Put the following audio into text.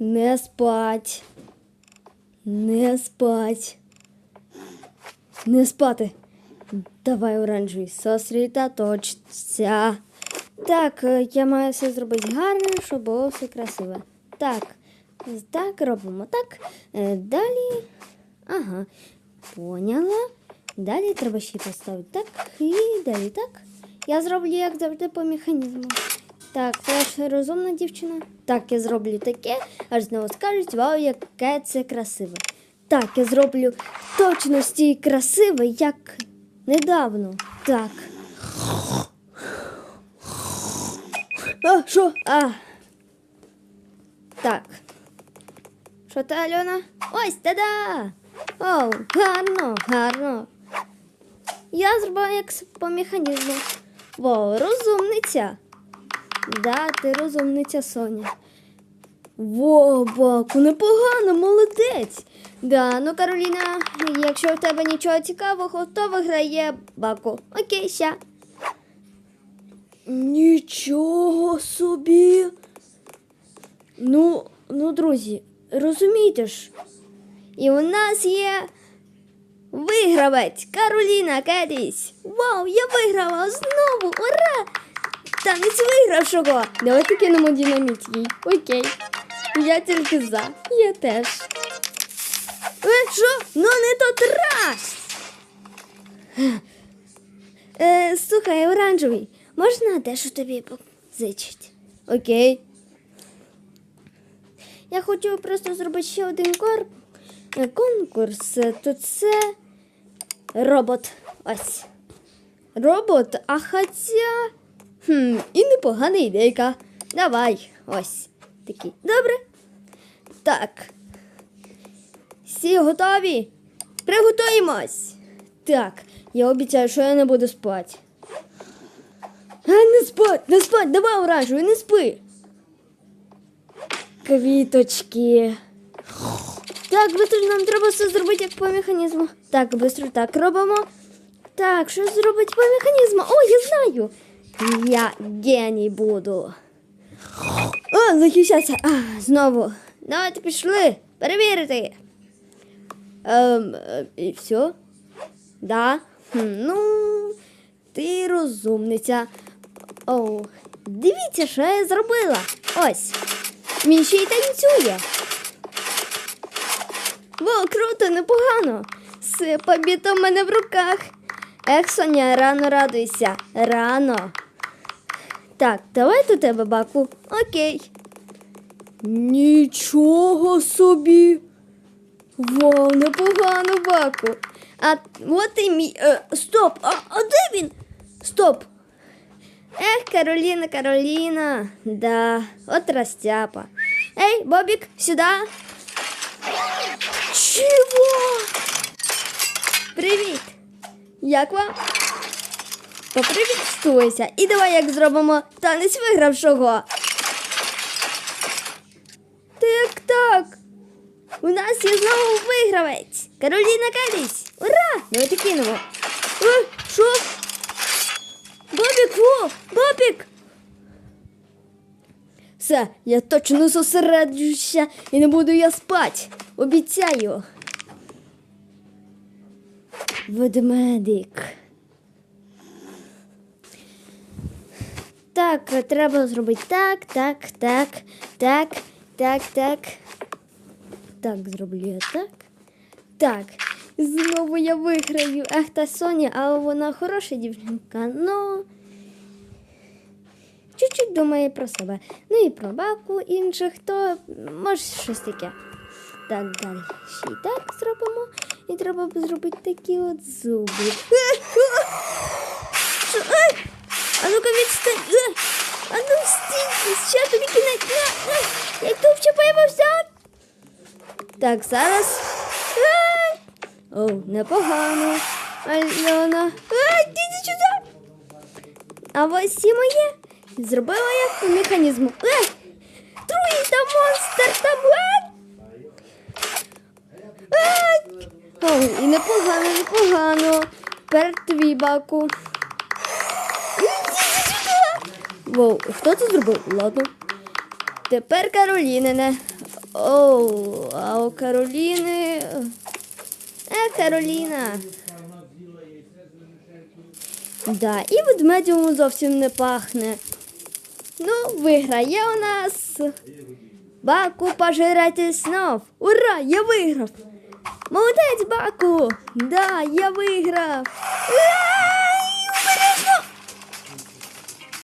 Не спать. Не спать. Не спати. Давай оранжевий сосредоточся. Так, е, я маю все зробити гарно, щоб було все красиве. Так, так, робимо так. Е, Далі. Ага, поняла. Далі треба ще поставити так і далі так. Я зроблю, як завжди, по механізму. Так, це ж розумна дівчина. Так, я зроблю таке, аж знову скажуть, вау, яке це красиве. Так, я зроблю точно стій красиве, як недавно. Так. А, що? А. Так. Що ти, Альона? Ось, та-да! Оу, гарно, гарно. Я зробила як по механізму. Во, розумниця. Да, ти розумниця, Соня. Во, Баку, непогано, молодець. Да, ну Кароліна, якщо в тебе нічого цікавого, то виграє Баку. Окей, ща. Нічого собі. Ну, ну, друзі, розумієте ж. І у нас є вигравець Кароліна Кетіс. Вау, я виграла знову! Ура! Танець вигравшого. Давайте кинемо динаміт їй. Окей. Я тільки за. Я теж. Е, що? Ну не тот раз. Е, слухай, оранжевий, можна дещо тобі позичить? Окей. Я хочу просто зробити ще один кор... е, конкурс. То це робот. Ось. Робот, а хоча. Хм, і непогана ідейка. Давай, ось. Такий. Добре. Так. Всі готові? Приготуємось. Так, я обіцяю, що я не буду спати. А, не спать, не спать, давай оранжевий, не спи. Квіточки. Так, быстро нам треба все зробити як по механізму. Так, быстро так робимо. Так, що зробити по механізму? О, я знаю. Я геній буду. О, захищайся. А, знову. Давайте пішли. Перевірити. Ем, е, і все? Да? Ну, ти розумниця. О, дивіться, що я зробила. Ось. Він ще й танцює. Во, круто, непогано. Все, побіто в мене в руках. Ех, Соня, рано радуйся. Рано. Так, давай до тебе, баку. Окей. Нічого собі. Вау, непогано, баку. А от і мій. Е, стоп! А, а де він? Стоп. Ех, Кароліна, Кароліна. Да, от розтяпа. Ей, Бобік, сюди. Чого? Привіт! Як вам? Попривітствуйся. І давай як зробимо танець вигравшого. Так, так. У нас є знову вигравець. Кароліна Калісь. Ура! Давайте кинемо. Е, що? Бобік, во! Бобік! Все, я точно зосереджуся і не буду я спати. Обіцяю. Ведмедик. Так, треба зробити так, так, так, так, так, так. Так, зроблю я так. Так. Знову я виграю. Ах, та Соня, а вона хороша дівчинка, ну. Чуть-чуть думає про себе. Ну і про баку інших, то може щось таке. Так, далі ще так зробимо. І треба зробити такі от зуби. Е! А ну-ка відстань. Е! А ну стій, ще тобі кінець. На, на. Як ти вчепився? Так, зараз. О, непогано. Альона. Ай, ти сюди. А ось і моє. Зробила я по механізму. Ай! Труй там монстр там. Ай! Ай! О, і непогано, непогано. Тепер твій баку. Іди сюди. Воу, хто це зробив? Ладно. Тепер Каролінине. Оу, а у Кароліни. Е, Кароліна. Да, і ведмедю зовсім не пахне. Ну, виграє у нас. Баку пожиратель снов. Ура! Я виграв! Молодець, Баку! Да, я виграв! Ура!